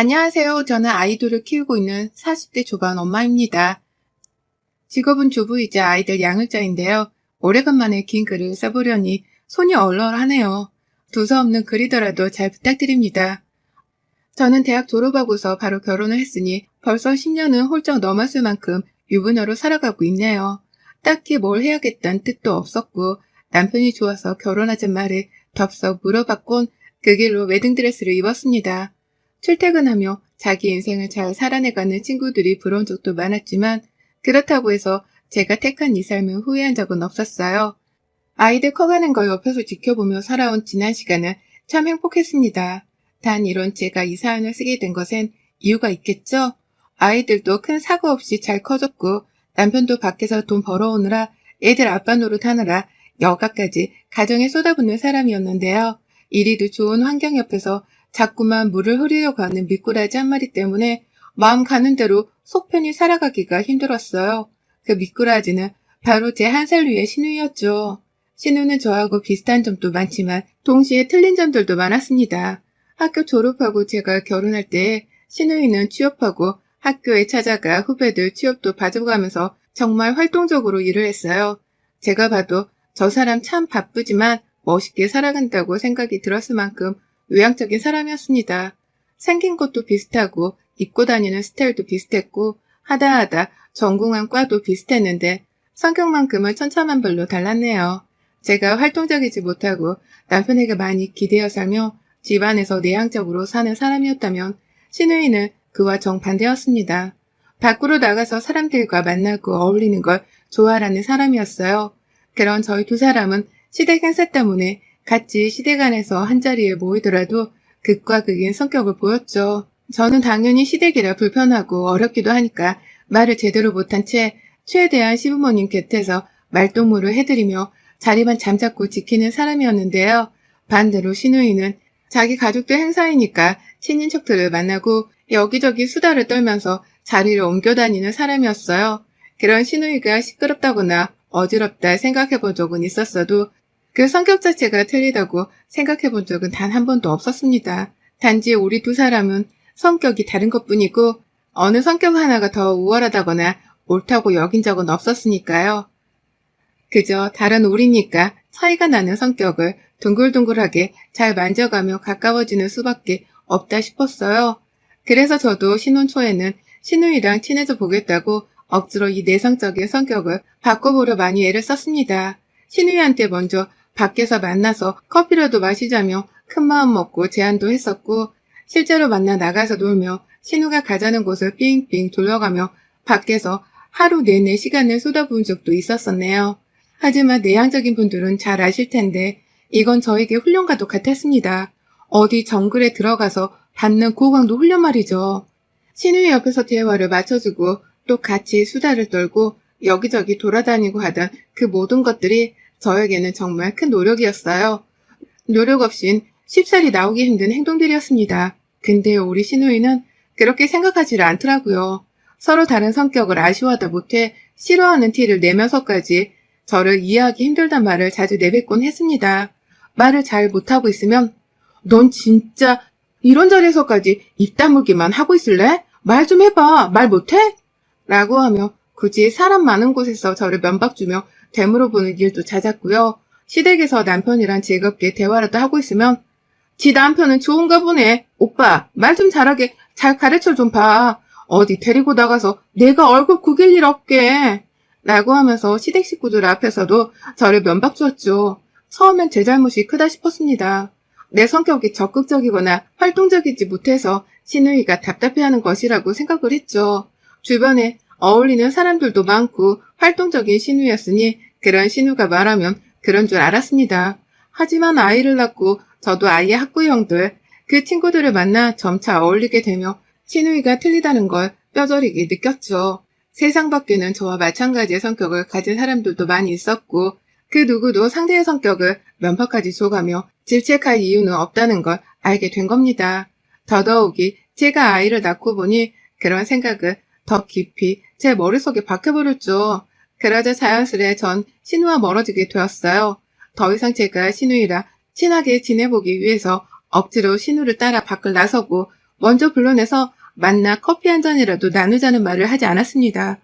안녕하세요. 저는 아이돌을 키우고 있는 40대 초반 엄마입니다. 직업은 주부이자 아이들 양육자인데요. 오래간만에 긴 글을 써보려니 손이 얼얼하네요. 두서없는 글이더라도 잘 부탁드립니다. 저는 대학 졸업하고서 바로 결혼을 했으니 벌써 10년은 훌쩍 넘었을 만큼 유부녀로 살아가고 있네요. 딱히 뭘 해야겠다는 뜻도 없었고 남편이 좋아서 결혼하잔 말을 덥석 물어봤곤 그 길로 웨딩드레스를 입었습니다. 출퇴근하며 자기 인생을 잘 살아내가는 친구들이 부러운 적도 많았지만 그렇다고 해서 제가 택한 이 삶을 후회한 적은 없었어요. 아이들 커가는 걸 옆에서 지켜보며 살아온 지난 시간은 참 행복했습니다. 단 이런 제가 이 사연을 쓰게 된 것엔 이유가 있겠죠? 아이들도 큰 사고 없이 잘 커졌고 남편도 밖에서 돈 벌어오느라 애들 아빠 노릇 하느라 여가까지 가정에 쏟아붓는 사람이었는데요. 이리도 좋은 환경 옆에서 자꾸만 물을 흐리려고 하는 미꾸라지 한 마리 때문에 마음 가는 대로 속 편히 살아가기가 힘들었어요. 그 미꾸라지는 바로 제 한 살 위의 신우였죠. 신우는 저하고 비슷한 점도 많지만 동시에 틀린 점들도 많았습니다. 학교 졸업하고 제가 결혼할 때 신우이는 취업하고 학교에 찾아가 후배들 취업도 봐줘가면서 정말 활동적으로 일을 했어요. 제가 봐도 저 사람 참 바쁘지만 멋있게 살아간다고 생각이 들었을 만큼 외향적인 사람이었습니다. 생긴 것도 비슷하고 입고 다니는 스타일도 비슷했고 하다 하다 전공한 과도 비슷했는데 성격만큼은 천차만별로 달랐네요. 제가 활동적이지 못하고 남편에게 많이 기대어 살며 집안에서 내향적으로 사는 사람이었다면 신우이는 그와 정반대였습니다. 밖으로 나가서 사람들과 만나고 어울리는 걸 좋아하는 사람이었어요. 그런 저희 두 사람은 시댁 행사 때문에 같이 시댁 안에서 한자리에 모이더라도 극과 극인 성격을 보였죠. 저는 당연히 시댁이라 불편하고 어렵기도 하니까 말을 제대로 못한 채 최대한 시부모님 곁에서 말동무를 해드리며 자리만 잠잡고 지키는 사람이었는데요. 반대로 신우이는 자기 가족들 행사이니까 친인척들을 만나고 여기저기 수다를 떨면서 자리를 옮겨 다니는 사람이었어요. 그런 신우이가 시끄럽다거나 어지럽다 생각해 본 적은 있었어도 그 성격 자체가 틀리다고 생각해 본 적은 단 한 번도 없었습니다. 단지 우리 두 사람은 성격이 다른 것 뿐이고 어느 성격 하나가 더 우월하다거나 옳다고 여긴 적은 없었으니까요. 그저 다른 우리니까 차이가 나는 성격을 둥글둥글하게 잘 만져가며 가까워지는 수밖에 없다 싶었어요. 그래서 저도 신혼 초에는 신우이랑 친해져 보겠다고 억지로 이 내성적인 성격을 바꿔보려 많이 애를 썼습니다. 신우이한테 먼저 밖에서 만나서 커피라도 마시자며 큰 마음 먹고 제안도 했었고 실제로 만나 나가서 놀며 신우가 가자는 곳을 삥삥 돌려가며 밖에서 하루 내내 시간을 쏟아부은 적도 있었었네요. 하지만 내향적인 분들은 잘 아실 텐데 이건 저에게 훈련과도 같았습니다. 어디 정글에 들어가서 받는 고강도 훈련 말이죠. 신우의 옆에서 대화를 맞춰주고 또 같이 수다를 떨고 여기저기 돌아다니고 하던 그 모든 것들이 저에게는 정말 큰 노력이었어요. 노력 없인 쉽사리 나오기 힘든 행동들이었습니다. 근데 우리 신우이는 그렇게 생각하지를 않더라고요. 서로 다른 성격을 아쉬워하다 못해 싫어하는 티를 내면서까지 저를 이해하기 힘들단 말을 자주 내뱉곤 했습니다. 말을 잘 못하고 있으면 넌 진짜 이런 자리에서까지 입 다물기만 하고 있을래? 말 좀 해봐. 말 못해? 라고 하며 굳이 사람 많은 곳에서 저를 면박 주며 되물어 보는 일도 잦았고요. 시댁에서 남편이랑 즐겁게 대화라도 하고 있으면 지 남편은 좋은가 보네. 오빠 말 좀 잘하게 잘 가르쳐 좀 봐. 어디 데리고 나가서 내가 얼굴 구길 일 없게. 라고 하면서 시댁 식구들 앞에서도 저를 면박 주었죠. 처음엔 제 잘못이 크다 싶었습니다. 내 성격이 적극적이거나 활동적이지 못해서 신우이가 답답해하는 것이라고 생각을 했죠. 주변에 어울리는 사람들도 많고 활동적인 신우였으니 그런 신우가 말하면 그런 줄 알았습니다. 하지만 아이를 낳고 저도 아이의 학부형들, 그 친구들을 만나 점차 어울리게 되며 신우이가 틀리다는 걸 뼈저리게 느꼈죠. 세상 밖에는 저와 마찬가지의 성격을 가진 사람들도 많이 있었고 그 누구도 상대의 성격을 면박까지 줘가며 질책할 이유는 없다는 걸 알게 된 겁니다. 더더욱이 제가 아이를 낳고 보니 그런 생각을 더 깊이 제 머릿속에 박혀버렸죠. 그러자 자연스레 전 신우와 멀어지게 되었어요. 더 이상 제가 신우이랑 친하게 지내보기 위해서 억지로 신우를 따라 밖을 나서고 먼저 불러내서 만나 커피 한 잔이라도 나누자는 말을 하지 않았습니다.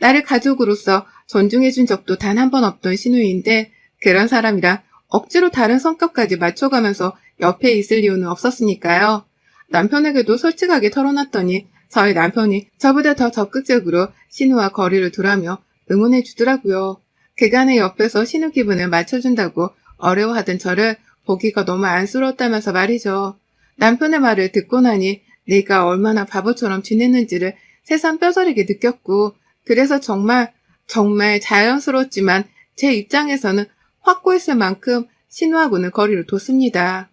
나를 가족으로서 존중해준 적도 단 한 번 없던 신우이인데 그런 사람이라 억지로 다른 성격까지 맞춰가면서 옆에 있을 이유는 없었으니까요. 남편에게도 솔직하게 털어놨더니 저희 남편이 저보다 더 적극적으로 신우와 거리를 두라며 응원해 주더라고요. 그간의 옆에서 신우 기분을 맞춰준다고 어려워하던 저를 보기가 너무 안쓰러웠다면서 말이죠. 남편의 말을 듣고 나니 내가 얼마나 바보처럼 지냈는지를 새삼 뼈저리게 느꼈고 그래서 정말 정말 자연스러웠지만 제 입장에서는 확고했을 만큼 신우하고는 거리를 뒀습니다.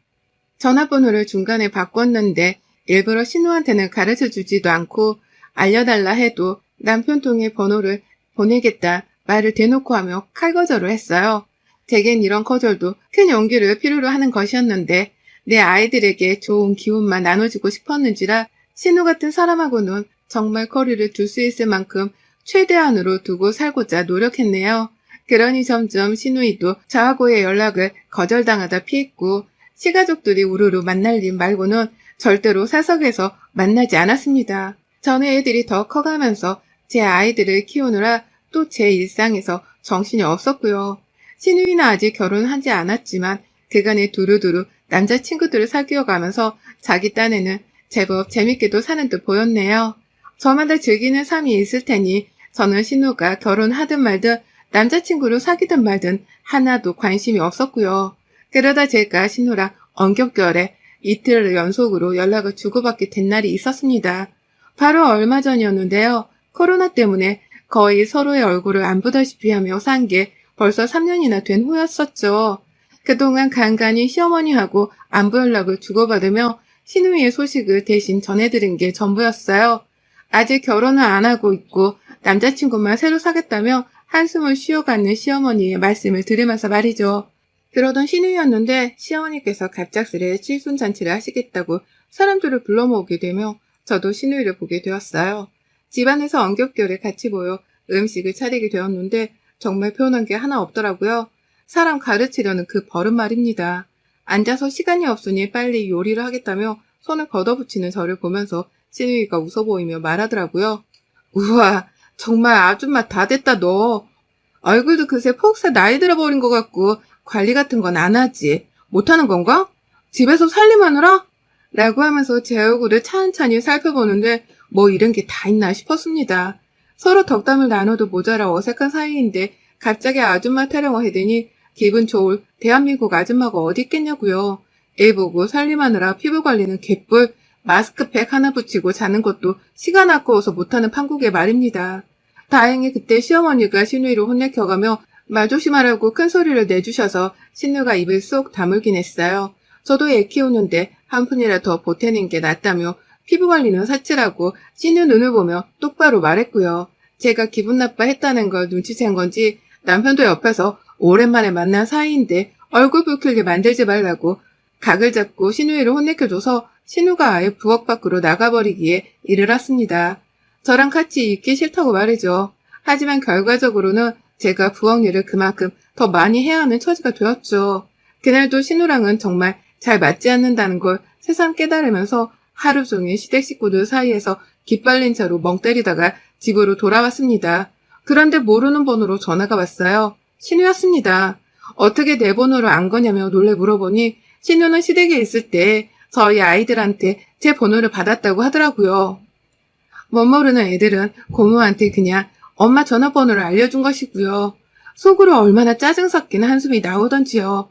전화번호를 중간에 바꿨는데 일부러 신우한테는 가르쳐 주지도 않고 알려달라 해도 남편 통해 번호를 보내겠다 말을 대놓고 하며 칼거절을 했어요. 제겐 이런 거절도 큰 용기를 필요로 하는 것이었는데 내 아이들에게 좋은 기운만 나눠주고 싶었는지라 신우 같은 사람하고는 정말 거리를 둘 수 있을 만큼 최대한으로 두고 살고자 노력했네요. 그러니 점점 신우이도 저하고의 연락을 거절당하다 피했고 시가족들이 우르르 만날 일 말고는 절대로 사석에서 만나지 않았습니다. 전에 애들이 더 커가면서 제 아이들을 키우느라 또 제 일상에서 정신이 없었고요. 신우이는 아직 결혼하지 않았지만 그간에 두루두루 남자친구들을 사귀어가면서 자기 딴에는 제법 재밌게도 사는 듯 보였네요. 저마다 즐기는 삶이 있을 테니 저는 신우가 결혼하든 말든 남자친구를 사귀든 말든 하나도 관심이 없었고요. 그러다 제가 신우랑 언격결에 이틀 연속으로 연락을 주고받게 된 날이 있었습니다. 바로 얼마 전이었는데요. 코로나 때문에 거의 서로의 얼굴을 안 보다시피 하며 산 게 벌써 3년이나 된 후였었죠. 그동안 간간히 시어머니하고 안부 연락을 주고받으며 신우이의 소식을 대신 전해드린 게 전부였어요. 아직 결혼을 안 하고 있고 남자친구만 새로 사겠다며 한숨을 쉬어가는 시어머니의 말씀을 들으면서 말이죠. 그러던 신우이였는데 시어머니께서 갑작스레 칠순잔치를 하시겠다고 사람들을 불러 모으게 되며 저도 신우이를 보게 되었어요. 집안에서 엉겹결에 같이 모여 음식을 차리게 되었는데 정말 표현한 게 하나 없더라고요. 사람 가르치려는 그 버릇 말입니다. 앉아서 시간이 없으니 빨리 요리를 하겠다며 손을 걷어붙이는 저를 보면서 신우이가 웃어 보이며 말하더라고요. 우와, 정말 아줌마 다 됐다 너. 얼굴도 그새 폭삭 나이 들어버린 것 같고 관리 같은 건 안 하지. 못하는 건가? 집에서 살림하느라? 라고 하면서 제 얼굴을 찬찬히 살펴보는데 뭐 이런 게 다 있나 싶었습니다. 서로 덕담을 나눠도 모자라 어색한 사이인데 갑자기 아줌마 타령을 해대니 기분 좋을 대한민국 아줌마가 어디 있겠냐고요. 애 보고 살림하느라 피부 관리는 개뿔, 마스크팩 하나 붙이고 자는 것도 시간 아까워서 못하는 판국의 말입니다. 다행히 그때 시어머니가 신우이를 혼내켜가며 말 조심하라고 큰 소리를 내주셔서 신우가 입을 쏙 다물긴 했어요. 저도 애 키우는데 한 푼이라 더 보태는 게 낫다며 피부 관리는 사치라고 신우 눈을 보며 똑바로 말했고요. 제가 기분 나빠했다는 걸 눈치챈 건지 남편도 옆에서 오랜만에 만난 사이인데 얼굴 붉히게 만들지 말라고 각을 잡고 신우이를 혼내켜줘서 신우가 아예 부엌 밖으로 나가버리기에 이를 했습니다. 저랑 같이 있기 싫다고 말이죠. 하지만 결과적으로는 제가 부엌 일을 그만큼 더 많이 해야 하는 처지가 되었죠. 그날도 신우랑은 정말 잘 맞지 않는다는 걸 새삼 깨달으면서 하루 종일 시댁 식구들 사이에서 기빨린 채로 멍 때리다가 집으로 돌아왔습니다. 그런데 모르는 번호로 전화가 왔어요. 신우였습니다. 어떻게 내 번호를 안 거냐며 놀래 물어보니 신우는 시댁에 있을 때 저희 아이들한테 제 번호를 받았다고 하더라고요. 못 모르는 애들은 고모한테 그냥 엄마 전화번호를 알려준 것이고요. 속으로 얼마나 짜증 섞인 한숨이 나오던지요.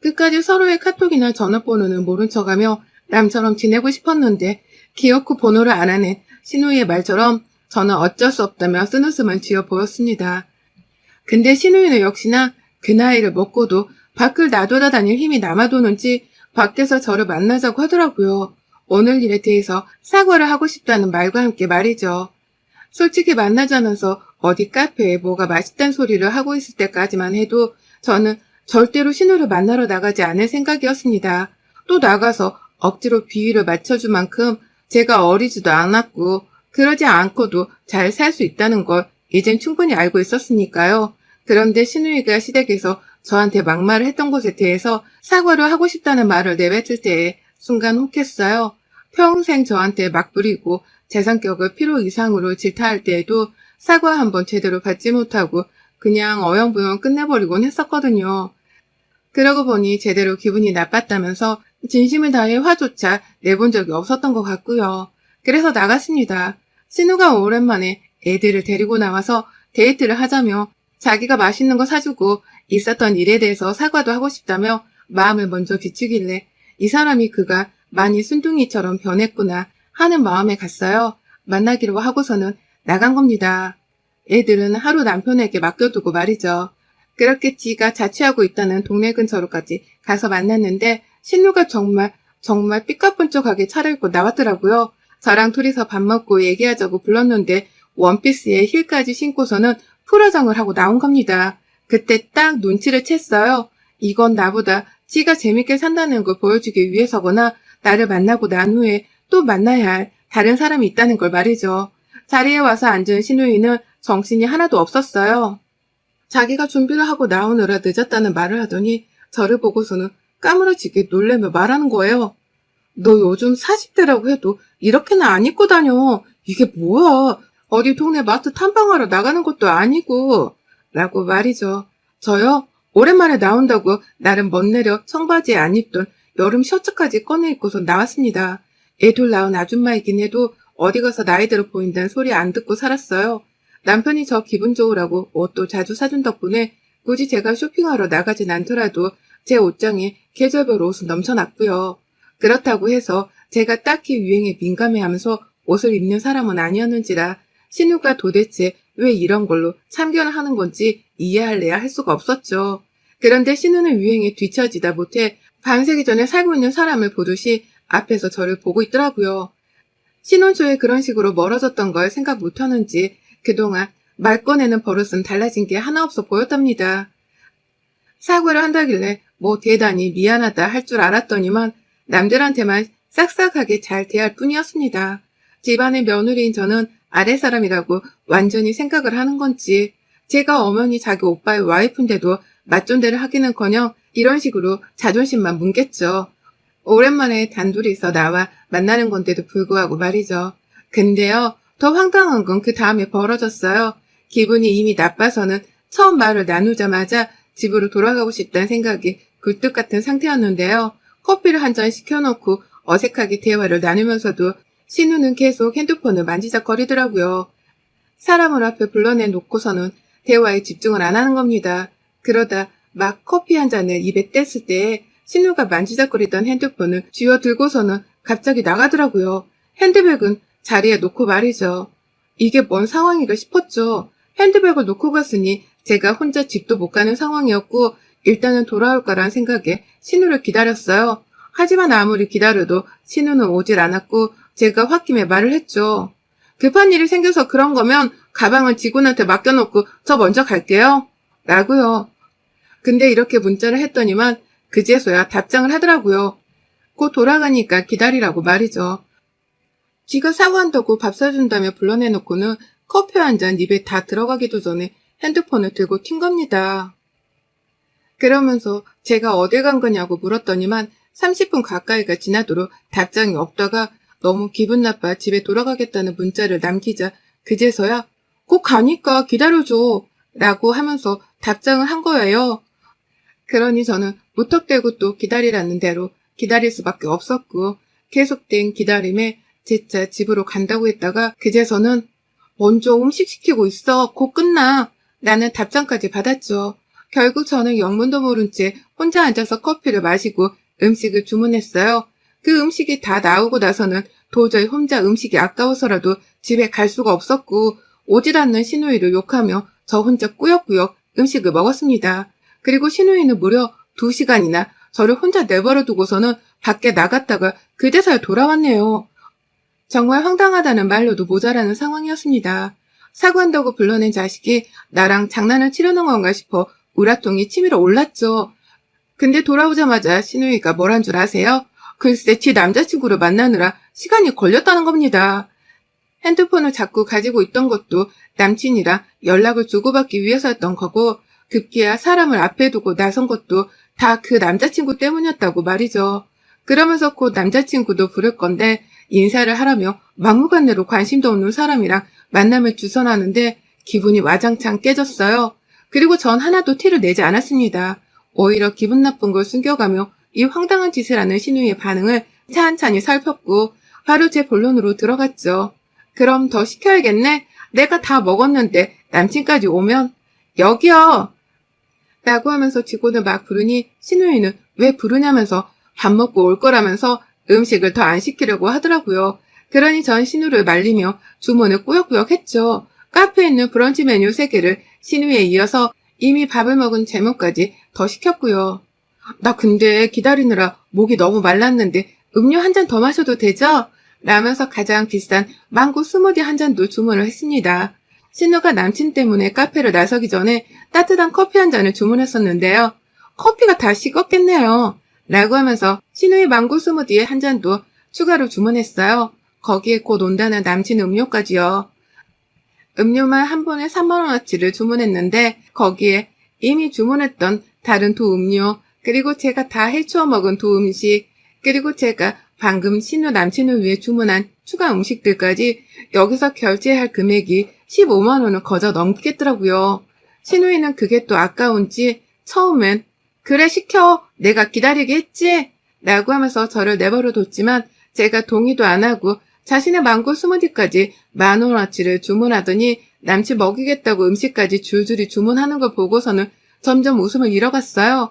끝까지 서로의 카톡이나 전화번호는 모른 척하며 남처럼 지내고 싶었는데 기어코 번호를 안 하는 신우이의 말처럼 저는 어쩔 수 없다며 쓴 웃음을 지어 보였습니다. 근데 신우이는 역시나 그 나이를 먹고도 밖을 나돌아다닐 힘이 남아도는지 밖에서 저를 만나자고 하더라고요. 오늘 일에 대해서 사과를 하고 싶다는 말과 함께 말이죠. 솔직히 만나자면서 어디 카페에 뭐가 맛있단 소리를 하고 있을 때까지만 해도 저는 절대로 신우를 만나러 나가지 않을 생각이었습니다. 또 나가서 억지로 비위를 맞춰줄 만큼 제가 어리지도 않았고 그러지 않고도 잘 살 수 있다는 걸 이젠 충분히 알고 있었으니까요. 그런데 신우이가 시댁에서 저한테 막말을 했던 것에 대해서 사과를 하고 싶다는 말을 내뱉을 때에 순간 혹했어요. 평생 저한테 막 부리고 제 성격을 필요 이상으로 질타할 때에도 사과 한 번 제대로 받지 못하고 그냥 어영부영 끝내버리곤 했었거든요. 그러고 보니 제대로 기분이 나빴다면서 진심을 다해 화조차 내본 적이 없었던 것 같고요. 그래서 나갔습니다. 신우가 오랜만에 애들을 데리고 나와서 데이트를 하자며 자기가 맛있는 거 사주고 있었던 일에 대해서 사과도 하고 싶다며 마음을 먼저 비추길래 이 사람이 그가 많이 순둥이처럼 변했구나 하는 마음에 갔어요. 만나기로 하고서는 나간 겁니다. 애들은 하루 남편에게 맡겨두고 말이죠. 그렇게 지가 자취하고 있다는 동네 근처로까지 가서 만났는데 신우가 정말 정말 삐까뻔쩍하게 차려입고 나왔더라고요. 저랑 둘이서 밥 먹고 얘기하자고 불렀는데 원피스에 힐까지 신고서는 풀화장을 하고 나온 겁니다. 그때 딱 눈치를 챘어요. 이건 나보다 지가 재밌게 산다는 걸 보여주기 위해서거나 나를 만나고 난 후에 또 만나야 할 다른 사람이 있다는 걸 말이죠. 자리에 와서 앉은 신우이는 정신이 하나도 없었어요. 자기가 준비를 하고 나오느라 늦었다는 말을 하더니 저를 보고서는 까무러지게 놀래며 말하는 거예요. 너 요즘 40대라고 해도 이렇게는 안 입고 다녀. 이게 뭐야. 어디 동네 마트 탐방하러 나가는 것도 아니고. 라고 말이죠. 저요? 오랜만에 나온다고 나름 멋내려 청바지에 안 입던 여름 셔츠까지 꺼내 입고서 나왔습니다. 애둘 낳은 아줌마이긴 해도 어디 가서 나이대로 보인다는 소리 안 듣고 살았어요. 남편이 저 기분 좋으라고 옷도 자주 사준 덕분에 굳이 제가 쇼핑하러 나가진 않더라도 제 옷장에 계절별 옷은 넘쳐났고요. 그렇다고 해서 제가 딱히 유행에 민감해하면서 옷을 입는 사람은 아니었는지라 신우가 도대체 왜 이런 걸로 참견을 하는 건지 이해할래야 할 수가 없었죠. 그런데 신우는 유행에 뒤처지다 못해 반세기 전에 살고 있는 사람을 보듯이 앞에서 저를 보고 있더라고요. 신혼 초에 그런 식으로 멀어졌던 걸 생각 못하는지 그동안 말 꺼내는 버릇은 달라진 게 하나 없어 보였답니다. 사과를 한다길래 뭐 대단히 미안하다 할 줄 알았더니만 남들한테만 싹싹하게 잘 대할 뿐이었습니다. 집안의 며느리인 저는 아래 사람이라고 완전히 생각을 하는 건지 제가 어머니 자기 오빠의 와이프인데도 맞존대를 하기는커녕 이런 식으로 자존심만 뭉겠죠. 오랜만에 단둘이서 나와 만나는 건데도 불구하고 말이죠. 근데요, 더 황당한 건 그 다음에 벌어졌어요. 기분이 이미 나빠서는 처음 말을 나누자마자 집으로 돌아가고 싶다는 생각이 굴뚝 같은 상태였는데요. 커피를 한 잔 시켜놓고 어색하게 대화를 나누면서도 신우는 계속 핸드폰을 만지작거리더라고요. 사람을 앞에 불러내 놓고서는 대화에 집중을 안 하는 겁니다. 그러다 막 커피 한 잔을 입에 뗐을 때 신우가 만지작거리던 핸드폰을 쥐어 들고서는 갑자기 나가더라고요. 핸드백은 자리에 놓고 말이죠. 이게 뭔 상황인가 싶었죠. 핸드백을 놓고 갔으니 제가 혼자 집도 못 가는 상황이었고 일단은 돌아올 거란 생각에 신우를 기다렸어요. 하지만 아무리 기다려도 신우는 오질 않았고 제가 홧김에 말을 했죠. 급한 일이 생겨서 그런 거면 가방을 직원한테 맡겨놓고 저 먼저 갈게요. 라고요. 근데 이렇게 문자를 했더니만 그제서야 답장을 하더라고요. 곧 돌아가니까 기다리라고 말이죠. 지가 사과한다고 밥 사준다며 불러내놓고는 커피 한 잔 입에 다 들어가기도 전에 핸드폰을 들고 튄 겁니다. 그러면서 제가 어딜 간 거냐고 물었더니만 30분 가까이가 지나도록 답장이 없다가 너무 기분 나빠 집에 돌아가겠다는 문자를 남기자 그제서야 곧 가니까 기다려줘 라고 하면서 답장을 한 거예요. 그러니 저는 무턱대고 또 기다리라는 대로 기다릴 수밖에 없었고 계속된 기다림에 재차 집으로 간다고 했다가 그제서는 먼저 음식 시키고 있어 곧 끝나 라는 답장까지 받았죠. 결국 저는 영문도 모른 채 혼자 앉아서 커피를 마시고 음식을 주문했어요. 그 음식이 다 나오고 나서는 도저히 혼자 음식이 아까워서라도 집에 갈 수가 없었고 오질 않는 신우이를 욕하며 저 혼자 꾸역꾸역 음식을 먹었습니다. 그리고 신우이는 무려 2시간이나 저를 혼자 내버려 두고서는 밖에 나갔다가 그제서야 돌아왔네요. 정말 황당하다는 말로도 모자라는 상황이었습니다. 사과한다고 불러낸 자식이 나랑 장난을 치려는 건가 싶어 우라통이 치밀어 올랐죠. 근데 돌아오자마자 신우이가 뭘 한 줄 아세요? 글쎄 지 남자친구를 만나느라 시간이 걸렸다는 겁니다. 핸드폰을 자꾸 가지고 있던 것도 남친이랑 연락을 주고받기 위해서였던 거고 급기야 사람을 앞에 두고 나선 것도 다 그 남자친구 때문이었다고 말이죠. 그러면서 곧 남자친구도 부를 건데 인사를 하라며 막무가내로 관심도 없는 사람이랑 만남을 주선하는데 기분이 와장창 깨졌어요. 그리고 전 하나도 티를 내지 않았습니다. 오히려 기분 나쁜 걸 숨겨가며 이 황당한 짓을 하는 신우의 반응을 찬찬히 살폈고 바로 제 본론으로 들어갔죠. 그럼 더 시켜야겠네? 내가 다 먹었는데 남친까지 오면 여기요! 라고 하면서 직원을 막 부르니 신우이는 왜 부르냐면서 밥 먹고 올 거라면서 음식을 더 안 시키려고 하더라고요. 그러니 전 신우를 말리며 주문을 꾸역꾸역 했죠. 카페에 있는 브런치 메뉴 3개를 신우에 이어서 이미 밥을 먹은 제목까지 더 시켰고요. 나 근데 기다리느라 목이 너무 말랐는데 음료 한 잔 더 마셔도 되죠? 라면서 가장 비싼 망고 스무디 한 잔도 주문을 했습니다. 신우가 남친 때문에 카페를 나서기 전에 따뜻한 커피 한 잔을 주문했었는데요. 커피가 다 식었겠네요. 라고 하면서 신우의 망고 스무디에 한 잔도 추가로 주문했어요. 거기에 곧 온다는 남친 음료까지요. 음료만 한 번에 3만원어치를 주문했는데 거기에 이미 주문했던 다른 두 음료 그리고 제가 다 해치워 먹은 두 음식 그리고 제가 방금 신우 남친을 위해 주문한 추가 음식들까지 여기서 결제할 금액이 15만 원을 거저 넘겠더라고요. 신우이는 그게 또 아까운지 처음엔 그래 시켜 내가 기다리게 했지 라고 하면서 저를 내버려 뒀지만 제가 동의도 안 하고 자신의 망고 스무디까지 만 원어치를 주문하더니 남친 먹이겠다고 음식까지 줄줄이 주문하는 걸 보고서는 점점 웃음을 잃어갔어요.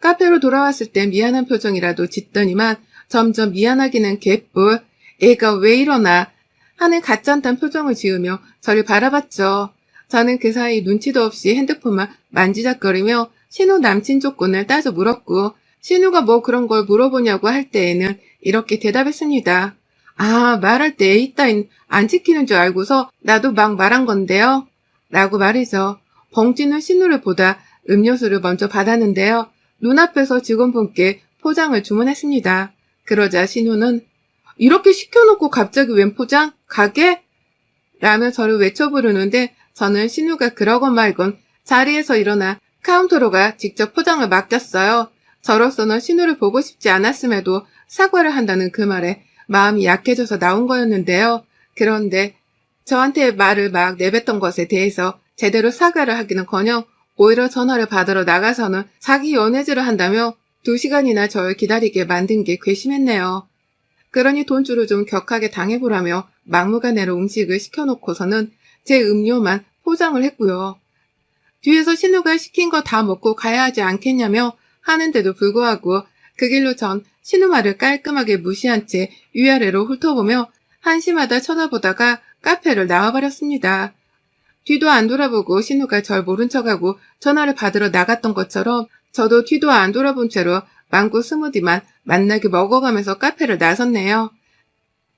카페로 돌아왔을 때 미안한 표정이라도 짓더니만 점점 미안하기는 개뿔, 애가 왜 이러나 하는 가짠단 표정을 지으며 저를 바라봤죠. 저는 그 사이 눈치도 없이 핸드폰만 만지작거리며 신우 남친 조건을 따져 물었고 신우가 뭐 그런 걸 물어보냐고 할 때에는 이렇게 대답했습니다. 아, 말할 때 에이 따윈 안 지키는 줄 알고서 나도 막 말한 건데요. 라고 말이죠. 벙찌는 신우를 보다 음료수를 먼저 받았는데요. 눈앞에서 직원분께 포장을 주문했습니다. 그러자 신우는 이렇게 시켜놓고 갑자기 웬 포장? 가게? 라며 저를 외쳐 부르는데 저는 신우가 그러건 말건 자리에서 일어나 카운터로 가 직접 포장을 맡겼어요. 저로서는 신우를 보고 싶지 않았음에도 사과를 한다는 그 말에 마음이 약해져서 나온 거였는데요. 그런데 저한테 말을 막 내뱉던 것에 대해서 제대로 사과를 하기는커녕 오히려 전화를 받으러 나가서는 자기 연애질을 한다며 두 시간이나 저를 기다리게 만든 게 괘씸했네요. 그러니 돈주를 좀 격하게 당해보라며 막무가내로 음식을 시켜놓고서는 제 음료만 포장을 했고요. 뒤에서 신우가 시킨 거 다 먹고 가야 하지 않겠냐며 하는데도 불구하고 그 길로 전 신우 말을 깔끔하게 무시한 채 위아래로 훑어보며 한심하다 쳐다보다가 카페를 나와버렸습니다. 뒤도 안 돌아보고 신우가 절 모른 척하고 전화를 받으러 나갔던 것처럼 저도 뒤도 안 돌아본 채로 망고 스무디만 만나게 먹어가면서 카페를 나섰네요.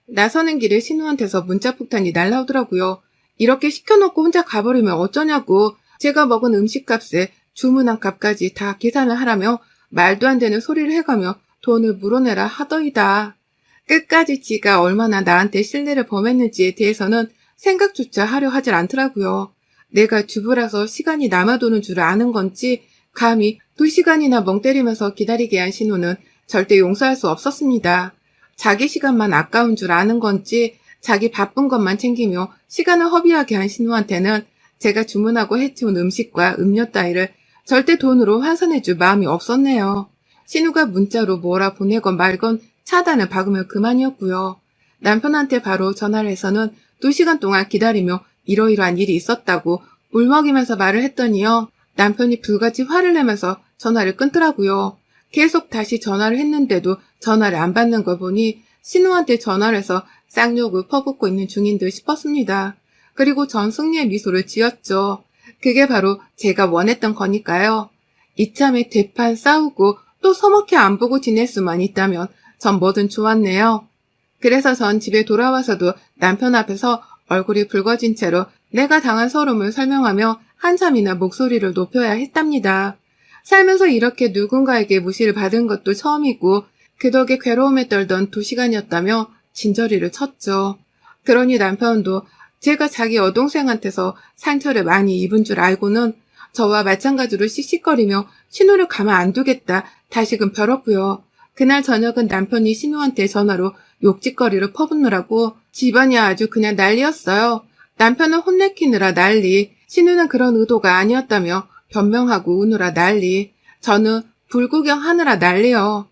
나서는 길에 신우한테서 문자 폭탄이 날라오더라고요. 이렇게 시켜놓고 혼자 가버리면 어쩌냐고 제가 먹은 음식값에 주문한 값까지 다 계산을 하라며 말도 안 되는 소리를 해가며 돈을 물어내라 하더이다. 끝까지 지가 얼마나 나한테 신뢰를 범했는지에 대해서는 생각조차 하려 하질 않더라고요. 내가 주부라서 시간이 남아도는 줄 아는 건지 감히 두 시간이나 멍 때리면서 기다리게 한 신우는 절대 용서할 수 없었습니다. 자기 시간만 아까운 줄 아는 건지 자기 바쁜 것만 챙기며 시간을 허비하게 한 신우한테는 제가 주문하고 해치운 음식과 음료 따위를 절대 돈으로 환산해 줄 마음이 없었네요. 신우가 문자로 뭐라 보내건 말건 차단을 박으면 그만이었고요. 남편한테 바로 전화를 해서는 두 시간 동안 기다리며 이러이러한 일이 있었다고 울먹이면서 말을 했더니요. 남편이 불같이 화를 내면서 전화를 끊더라고요. 계속 다시 전화를 했는데도 전화를 안 받는 걸 보니 신우한테 전화를 해서 쌍욕을 퍼붓고 있는 중인 듯 싶었습니다. 그리고 전 승리의 미소를 지었죠. 그게 바로 제가 원했던 거니까요. 이참에 대판 싸우고 또 서먹해 안 보고 지낼 수만 있다면 전 뭐든 좋았네요. 그래서 전 집에 돌아와서도 남편 앞에서 얼굴이 붉어진 채로 내가 당한 서름을 설명하며 한참이나 목소리를 높여야 했답니다. 살면서 이렇게 누군가에게 무시를 받은 것도 처음이고 그 덕에 괴로움에 떨던 두 시간이었다며 진저리를 쳤죠. 그러니 남편도 제가 자기 여동생한테서 상처를 많이 입은 줄 알고는 저와 마찬가지로 씩씩거리며 신호를 가만 안 두겠다 다시금 벼렀고요. 그날 저녁은 남편이 신우한테 전화로 욕짓거리를 퍼붓느라고 집안이 아주 그냥 난리였어요. 남편은 혼내키느라 난리, 신우는 그런 의도가 아니었다며 변명하고 우느라 난리, 저는 불구경하느라 난리요.